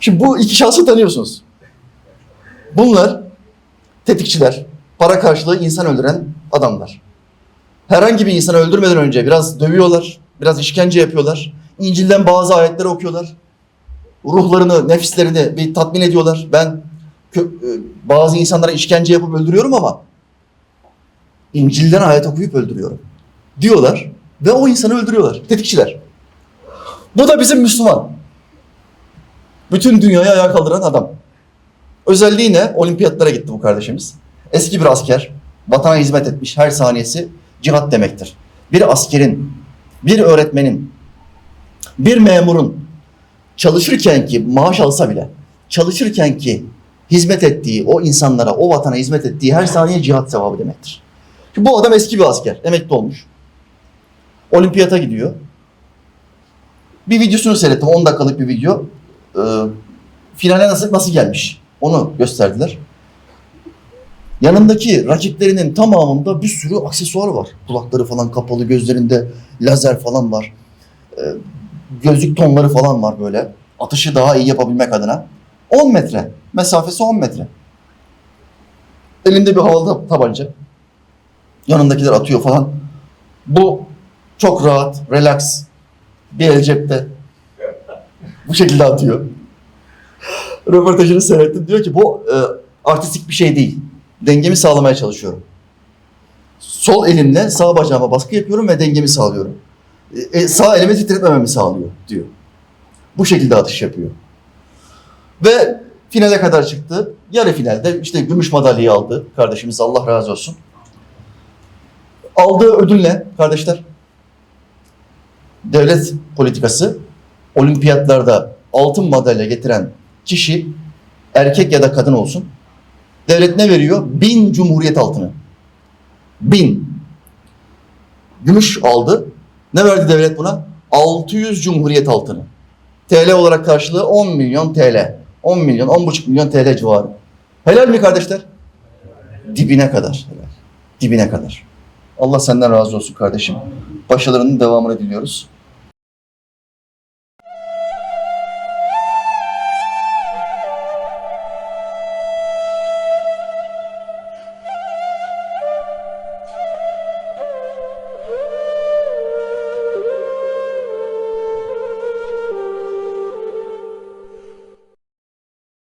Şimdi bu iki şahsı tanıyorsunuz. Bunlar tetikçiler, para karşılığı insan öldüren adamlar. Herhangi bir insanı öldürmeden önce biraz dövüyorlar, biraz işkence yapıyorlar. İncil'den bazı ayetleri okuyorlar. Ruhlarını, nefislerini bir tatmin ediyorlar. Ben e, bazı insanlara işkence yapıp öldürüyorum ama İncil'den ayet okuyup öldürüyorum. Diyorlar ve o insanı öldürüyorlar. Tetikçiler. Bu da bizim Müslüman. Bütün dünyayı ayağa kaldıran adam. Özelliği ne? Olimpiyatlara gitti bu kardeşimiz. Eski bir asker. Vatana hizmet etmiş. Her saniyesi cihat demektir. Bir askerin, bir öğretmenin, bir memurun çalışırken ki maaş alsa bile çalışırken ki hizmet ettiği o insanlara, o vatana hizmet ettiği her saniye cihat sevabı demektir. Şimdi bu adam eski bir asker. Emekli olmuş. Olimpiyata gidiyor. Bir videosunu seyrettim. 10 dakikalık bir video. Ee, finale nasıl nasıl gelmiş? Onu gösterdiler. Yanındaki rakiplerinin tamamında bir sürü aksesuar var. Kulakları falan kapalı, gözlerinde lazer falan var. Ee, gözlük tonları falan var böyle. Atışı daha iyi yapabilmek adına. 10 metre. Mesafesi 10 metre. Elinde bir havalı tabanca. Yanındakiler atıyor falan. Bu çok rahat, relax. Bir el cepte. Şekilde atıyor. Röportajını seyrettim. Diyor ki bu e, artistik bir şey değil. Dengemi sağlamaya çalışıyorum. Sol elimle sağ bacağıma baskı yapıyorum ve dengemi sağlıyorum. E, e, sağ elimi titretmememi sağlıyor diyor. Bu şekilde atış yapıyor. Ve finale kadar çıktı. Yarı finalde işte gümüş madalyayı aldı kardeşimiz Allah razı olsun. Aldığı ödül ne kardeşler? Devlet politikası olimpiyatlarda altın madalya getiren kişi erkek ya da kadın olsun. Devlet ne veriyor? Bin cumhuriyet altını. Bin. Gümüş aldı. Ne verdi devlet buna? 600 cumhuriyet altını. TL olarak karşılığı 10 milyon TL. 10 milyon, 10,5 milyon TL civarı. Helal mi kardeşler? Dibine kadar. Helal. Dibine kadar. Allah senden razı olsun kardeşim. Başarılarının devamını diliyoruz.